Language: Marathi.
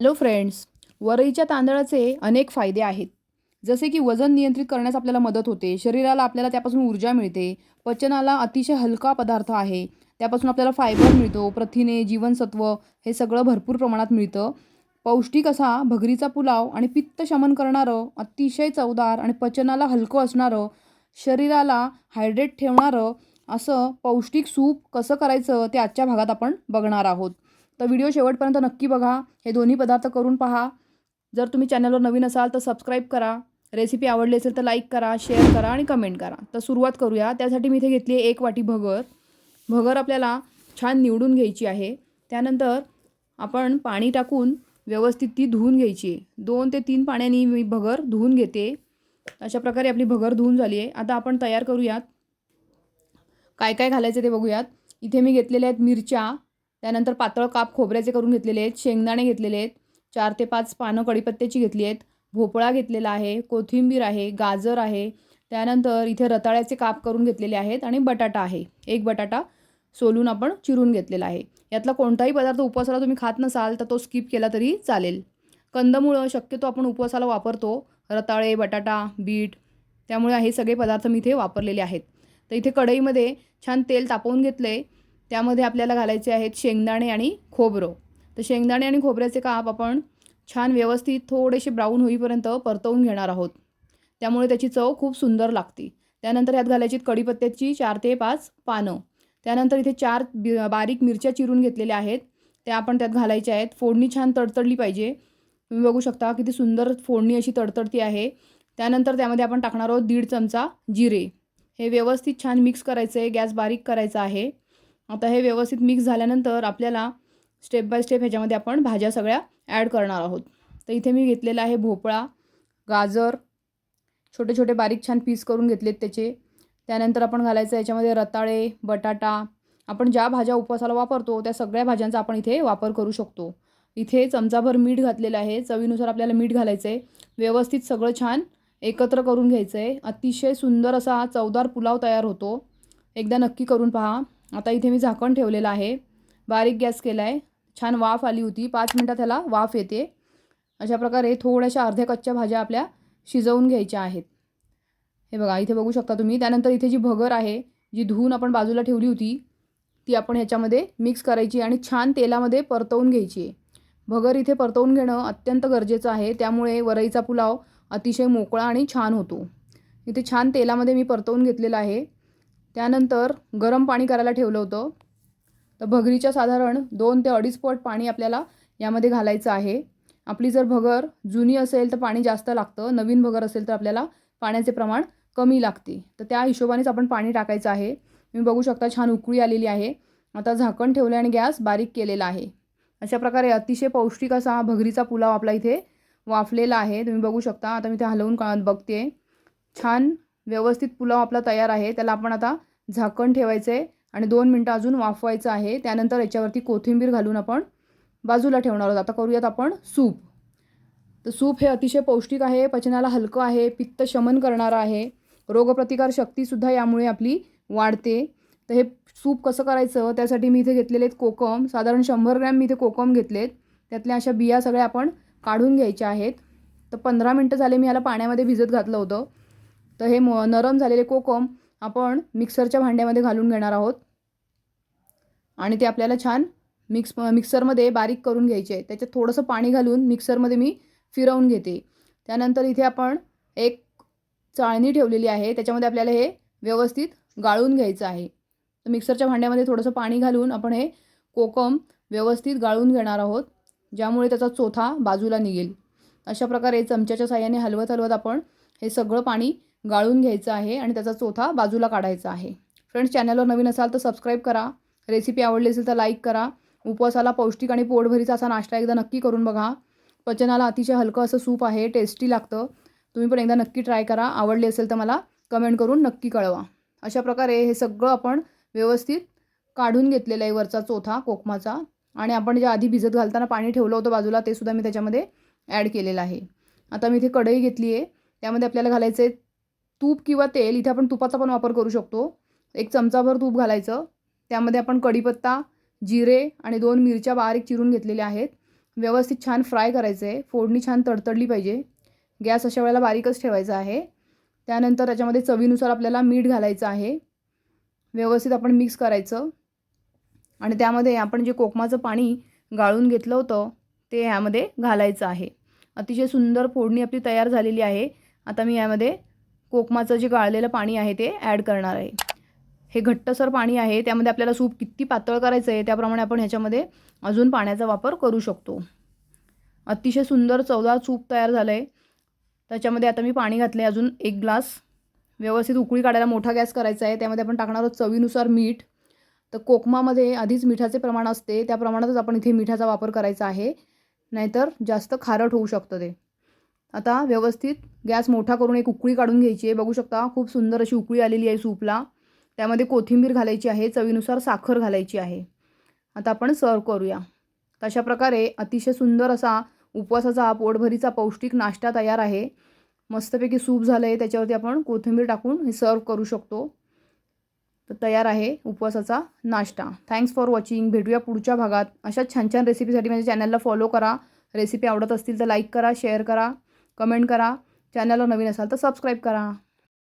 हॅलो फ्रेंड्स वरईच्या तांदळाचे अनेक फायदे आहेत. जसे की वजन नियंत्रित करण्यास आपल्याला मदत होते शरीराला आपल्याला त्यापासून ऊर्जा मिळते पचनाला अतिशय हलका पदार्थ आहे त्यापासून आपल्याला फायबर मिळतो प्रथिने जीवनसत्व हे सगळं भरपूर प्रमाणात मिळतं. पौष्टिक असा भगरीचा पुलाव आणि पित्त शमन करणारं अतिशय चवदार आणि पचनाला हलकं असणारं शरीराला हायड्रेट ठेवणारं असं पौष्टिक सूप कसं करायचं ते आजच्या भागात आपण बघणार आहोत. तर व्हिडिओ शेवटपर्यंत नक्की बघा. हे दोन्ही पदार्थ करून पहा. जर तुम्ही चॅनलवर नवीन असाल तर सबस्क्राईब करा. रेसिपी आवडली असेल तर लाईक करा शेअर करा आणि कमेंट करा. तर सुरुवात करूया. त्यासाठी मी इथे घेतली आहे एक वाटी भगर. भगर आपल्याला छान निवडून घ्यायची आहे. त्यानंतर आपण पाणी टाकून व्यवस्थित ती धुवून घ्यायची आहे. दोन ते तीन पाण्याने मी भगर धुवून घेते. अशा प्रकारे आपली भगर धुवून झाली आहे. आता आपण तयार करूयात. काय काय घालायचं ते बघूयात. इथे मी घेतलेल्या आहेत मिरच्या त्यानंतर पातळ काप खोबऱ्याचे करून घेतलेले आहेत शेंगदाणे घेतलेले आहेत चार ते पाच पानं कढीपत्त्याची घेतली आहेत भोपळा घेतलेला आहे कोथिंबीर आहे गाजर आहे त्यानंतर इथे रताळ्याचे काप करून घेतलेले आहेत आणि बटाटा आहे. एक बटाटा सोलून आपण चिरून घेतलेला आहे. यातला कोणताही पदार्थ उपवासाला तुम्ही खात नसाल तर तो स्किप केला तरी चालेल. कंदमुळं शक्यतो आपण उपवासाला वापरतो रताळे बटाटा बीट त्यामुळे हे सगळे पदार्थ मी इथे वापरलेले आहेत. तर इथे कढईमध्ये छान तेल तापवून घेतलं आहे त्यामध्ये आपल्याला घालायचे आहेत शेंगदाणे आणि खोबरं. तर शेंगदाणे आणि खोबऱ्याचे काप आपण छान व्यवस्थित थोडेसे ब्राऊन होईपर्यंत परतवून घेणार आहोत. त्यामुळे त्याची चव खूप सुंदर लागते. त्यानंतर यात घालायची कढीपत्त्याची चार ते पाच पानं. त्यानंतर इथे चार बारीक मिरच्या चिरून घेतलेल्या आहेत. त्या आपण त्यात घालायच्या आहेत. फोडणी छान तडतडली पाहिजे. तुम्ही बघू शकता किती सुंदर फोडणी अशी तडतडती आहे. त्यानंतर त्यामध्ये आपण टाकणार आहोत दीड चमचा जिरे. हे व्यवस्थित छान मिक्स करायचं आहे गॅस बारीक करायचा आहे. आता हे व्यवस्थित मिक्स झाल्यानंतर आपल्याला स्टेप बाय स्टेप ह्याच्यामध्ये आपण भाज्या सगळ्या ॲड करणार आहोत. तर इथे मी घेतलेला आहे भोपळा गाजर छोटे छोटे बारीक छान पीस करून घेतलेत त्याचे. त्यानंतर आपण घालायचं याच्यामध्ये रताळे बटाटा. आपण ज्या भाज्या उपवासाला वापरतो त्या सगळ्या भाज्यांचा आपण इथे वापर करू शकतो. इथे चमचाभर मीठ घातलेलं आहे. चवीनुसार आपल्याला मीठ घालायचं आहे व्यवस्थित सगळं छान एकत्र करून घ्यायचं आहे अतिशय सुंदर असा चवदार पुलाव तयार होतो. एकदा नक्की करून पहा. आता इथे मी झाकण ठेवलेलं आहे. बारीक गॅस केला आहे छान वाफ आली होती. पाच मिनटात त्याला वाफ येते. अशा प्रकारे थोड्याशा अर्ध्या कच्च्या भाज्या आपल्या शिजवून घ्यायच्या आहेत. हे बघा इथे बघू शकता तुम्ही. त्यानंतर इथे जी भगर आहे जी धुवून आपण बाजूला ठेवली होती ती आपण ह्याच्यामध्ये मिक्स करायची आणि छान तेलामध्ये परतवून घ्यायची आहे. भगर इथे परतवून घेणं अत्यंत गरजेचं आहे. त्यामुळे वरईचा पुलाव अतिशय मोकळा आणि छान होतो. इथे छान तेलामध्ये मी परतवून घेतलेला आहे. त्यानंतर गरम पाणी करायला ठेवलं होतं. तर भगरीच्या साधारण दोन ते अडीच पट पाणी आपल्याला यामध्ये घालायचं आहे. आपली जर भगर जुनी असेल तर पाणी जास्त लागतं. नवीन भगर असेल तर आपल्याला पाण्याचे प्रमाण कमी लागते. तर त्या हिशोबानेच आपण पाणी टाकायचं आहे. तुम्ही बघू शकता छान उकळी आलेली आहे. आता झाकण ठेवले आणि गॅस बारीक केलेला आहे. अशा प्रकारे अतिशय पौष्टिक असा भगरीचा पुलाव आपला इथे वाफलेला आहे. तुम्ही बघू शकता आता मी ते हलवून का बघते. छान व्यवस्थित पुलाव आपला तयार आहे. त्याला आपण आता झाकण ठेवायचं आहे आणि दोन मिनटं अजून वाफवायचं आहे. त्यानंतर याच्यावरती कोथिंबीर घालून आपण बाजूला ठेवणार आहोत. आता करूयात आपण सूप. तर सूप हे अतिशय पौष्टिक आहे पचनाला हलकं आहे पित्त शमन करणारं आहे. रोगप्रतिकार शक्तीसुद्धा यामुळे आपली वाढते. तर हे सूप कसं करायचं? त्यासाठी मी इथे घेतलेले आहेत कोकम. साधारण शंभर ग्रॅम मी इथे कोकम घेतलेत. त्यातल्या अशा बिया सगळ्या आपण काढून घ्यायच्या आहेत. तर पंधरा मिनटं झाले मी याला पाण्यामध्ये भिजत घातलं होतं. तर हे म नरम झालेले कोकम आपण मिक्सरच्या भांड्यामध्ये घालून घेणार आहोत. आणि ते आपल्याला छान मिक्स मिक्सरमध्ये बारीक करून घ्यायचे आहे. त्याच्यात थोडंसं पाणी घालून मिक्सरमध्ये मी फिरवून घेते. त्यानंतर इथे आपण एक चाळणी ठेवलेली आहे. त्याच्यामध्ये आपल्याला हे व्यवस्थित गाळून घ्यायचं आहे. तर मिक्सरच्या भांड्यामध्ये थोडंसं पाणी घालून आपण हे कोकम व्यवस्थित गाळून घेणार आहोत. ज्यामुळे त्याचा चोथा बाजूला निघेल. अशा प्रकारे चमच्याच्या साह्याने हलवत हलवत आपण हे सगळं पाणी गाळून घ्यायचं आहे आणि त्याचा चोथा बाजूला काढायचा आहे. फ्रेंड्स चॅनलवर नवीन असाल तर सबस्क्राईब करा. रेसिपी आवडली असेल तर लाईक करा. उपवासाला पौष्टिक आणि पोटभरीचा असा नाश्ता एकदा नक्की करून बघा. पचनाला अतिशय हलकं असं सूप आहे टेस्टी लागतं. तुम्ही पण एकदा नक्की ट्राय करा. आवडली असेल तर मला कमेंट करून नक्की कळवा. अशा प्रकारे हे सगळं आपण व्यवस्थित काढून घेतलेलं आहे वरचा चोथा कोकमाचा. आणि आपण जे आधी भिजत घालताना पाणी ठेवलं होतं बाजूला ते सुद्धा मी त्याच्यामध्ये ॲड केलेलं आहे. आता मी इथे कढई घेतली आहे त्यामध्ये आपल्याला घालायचं आहे तूप किंवा तेल इथे आपण तुपाचा पण वापर करू शकतो. एक चमचाभर तूप घालायचं. त्यामध्ये आपण कढीपत्ता जिरे आणि दोन मिरच्या बारीक चिरून घेतलेल्या आहेत. व्यवस्थित छान फ्राय करायचं आहे फोडणी छान तडतडली पाहिजे. गॅस अशा वेळेला बारीकच ठेवायचा आहे. त्यानंतर त्याच्यामध्ये चवीनुसार आपल्याला मीठ घालायचं आहे. व्यवस्थित आपण मिक्स करायचं. आणि त्यामध्ये आपण जे कोकमाचं पाणी गाळून घेतलं होतं ते ह्यामध्ये घालायचं आहे. अतिशय सुंदर फोडणी आपली तयार झालेली आहे. आता मी यामध्ये कोकमाचं जे गाळलेलं पाणी आहे ते ॲड करणार आहे. हे घट्टसर पाणी आहे त्यामध्ये आपल्याला सूप किती पातळ करायचं आहे त्याप्रमाणे आपण ह्याच्यामध्ये अजून पाण्याचा वापर करू शकतो. अतिशय सुंदर चवदार सूप तयार झालं आहे त्याच्यामध्ये आता मी पाणी घातलं आहे अजून एक ग्लास. व्यवस्थित उकळी काढायला मोठा गॅस करायचा आहे त्यामध्ये आपण टाकणार आहोत चवीनुसार मीठ. तर कोकमामध्ये आधीच मिठाचे प्रमाण असते त्या प्रमाणातच आपण इथे मिठाचा वापर करायचा आहे. नाहीतर जास्त खारट होऊ शकतं ते. आता व्यवस्थित गॅस मोठा करून एक उकळी काढून घ्यायची आहे. बघू शकता खूप सुंदर अशी उकळी आलेली आहे सूपला. त्यामध्ये कोथिंबीर घालायची आहे चवीनुसार साखर घालायची आहे. आता आपण सर्व करूया. तशा प्रकारे अतिशय सुंदर असा उपवासाचा पोटभरीचा पौष्टिक नाश्ता तयार आहे. मस्तपैकी सूप झालं आहे त्याच्यावरती आपण कोथिंबीर टाकून हे सर्व करू शकतो. तर तयार आहे उपवासाचा नाश्ता. थँक्स फॉर वॉचिंग भेटूया पुढच्या भागात. अशा छान छान रेसिपीसाठी माझ्या चॅनलला फॉलो करा. रेसिपी आवडत असतील तर लाईक करा शेअर करा. कमेंट करा. चॅनलला नवीन असाल तर सबस्क्राईब करा.